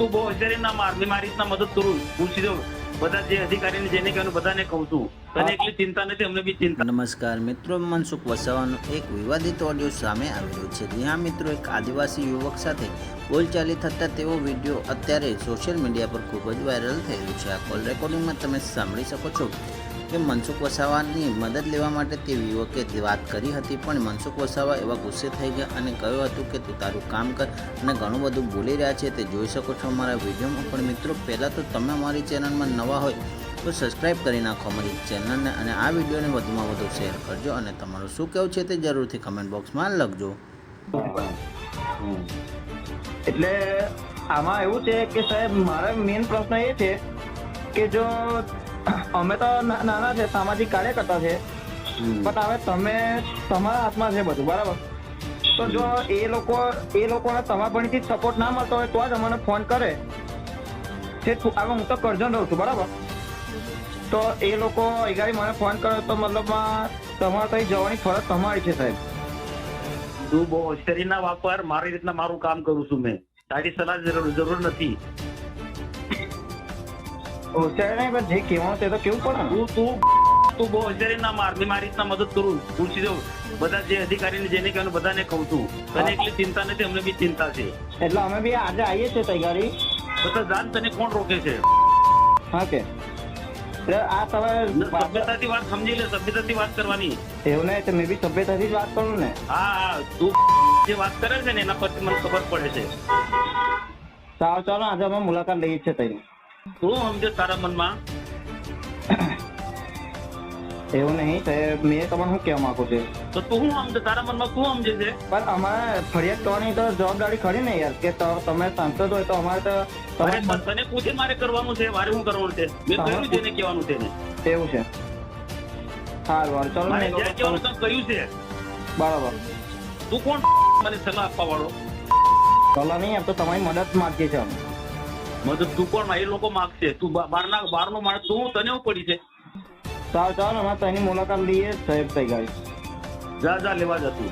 તું બહુ હોશિયારી ના માર મારી રીતના મદદ કરું હું સીધો બધા જે અધિકારીને જેને કહેવાનું બધાને કહું છું. તને એટલી ચિંતા નથી અમને બી ચિંતા. નમસ્કાર મિત્રો મનસુખ વસાવાનો એક વિવાદિત ઓડિયો સામે આવ્યો છે. જ્યાં મિત્રો એક આદિવાસી યુવક સાથે બોલચાલી થતા તેવો વીડિયો અત્યારે સોશિયલ મીડિયા પર ખૂબ જ વાયરલ થયેલું છે. આ કોલ રેકોર્ડિંગમાં તમે સાંભળી શકો છો. કે મનસુખ વસાવાની મદદ લેવા માટે તે યુવકે વાત કરી હતી, પણ મનસુખ વસાવા એવા ગુસ્સે થઈ ગયા અને કહ્યું હતું કે, તું તારું કામ કર અને ઘણું બધું બોલી રહ્યા છે, તે જોઈ શકો છો અમારા વિડીયોમાં. પણ મિત્રો, પહેલાં તો તમે અમારી ચેનલમાં નવા હોય તો સબસ્ક્રાઇબ કરી નાખો અમારી ચેનલને અને આ વિડીયોને વધુમાં વધુ શેર કરજો અને તમારું શું કહેવું છે તે જરૂરથી કમેન્ટ બોક્સમાં લખજો. એટલે આમાં એવું છે કે સાહેબ, મારા મેઇન પ્રશ્ન એ છે કે જો અમે તો નાના છે સામાજિક કાર્યકર્તા છે. પણ હવે તમે તમારા હાથમાં છે બધું બરાબર? તો જો એ લોકો એ લોકોને તમારા ભણીથી સપોર્ટ ના મળતો હોય તો જ અમને ફોન કરે. છે હવે હું તો કરજણ રહું છું બરાબર? તો એ લોકો અગાડી મને ફોન કરે તો મતલબમાં તમારે ત્યાં જવાની ફરજ તમારી છે સાહેબ. તું બહુ હોશિયારી ના વાપર મારી રીતના મારું કામ કરું છું મેં. તારી સલાહ જરૂર નથી. હોશિયાર નહીં પણ જે કહેવાનું તે તો કેવું પડે ને? તું તું બહુ હોશિયારી ના માર મેં મારી રીતના મદદ કરું હું બધા જે અધિકારીને જેને કહેવાનું બધાને કહું છું. તને એટલી ચિંતા નથી અમને બી ચિંતા છે. એટલે અમે બી આજે આવીએ છીએ તૈયારી. બધા તને કોણ રોકે છે? હા કે. આ તમે સભ્યતાથી વાત સમજી લે સભ્યતાથી વાત કરવાની. એવું નહીં તો મેં બી સભ્યતાથી જ વાત કરું ને. હા હા તું જે વાત કરે છે ને એના પરથી મને ખબર પડે છે. સારું ચાલો આજે અમે મુલાકાત લઈએ છીએ તઈ તું સમજો તારા મનમાં? એવું નહીં સાહેબ મેં તમને શું કહેવા માંગુ છું? તો તું શું સમજે? તારા મનમાં શું સમજે છે? પણ અમારે ફરિયાદ કરવાની તો જવાબદારી ખરી ને યાર કે તમે સાંસદ હોય તો અમારે તો તમે તને પૂછે મારે કરવાનું છે? મારે શું કરવાનું છે? મેં કહ્યું છે ને કહેવાનું છે ને એવું છે. સારું સારું ચાલો મેં કહેવાનું તમે કહ્યું છે. બરાબર. તું કોણ? મને સલાહ આપવા વાળો. સલાહ નહીં એમ તો તમારી મદદ માંગીએ છીએ અમે. મતલબ તું પણ એ લોકો માગશે. તું બહારના બહારનો માણસ તું તને શું પડી છે? સારું ચાલો ને તેની મુલાકાત લઈએ સાહેબ તૈયારી જા જા લેવા જતું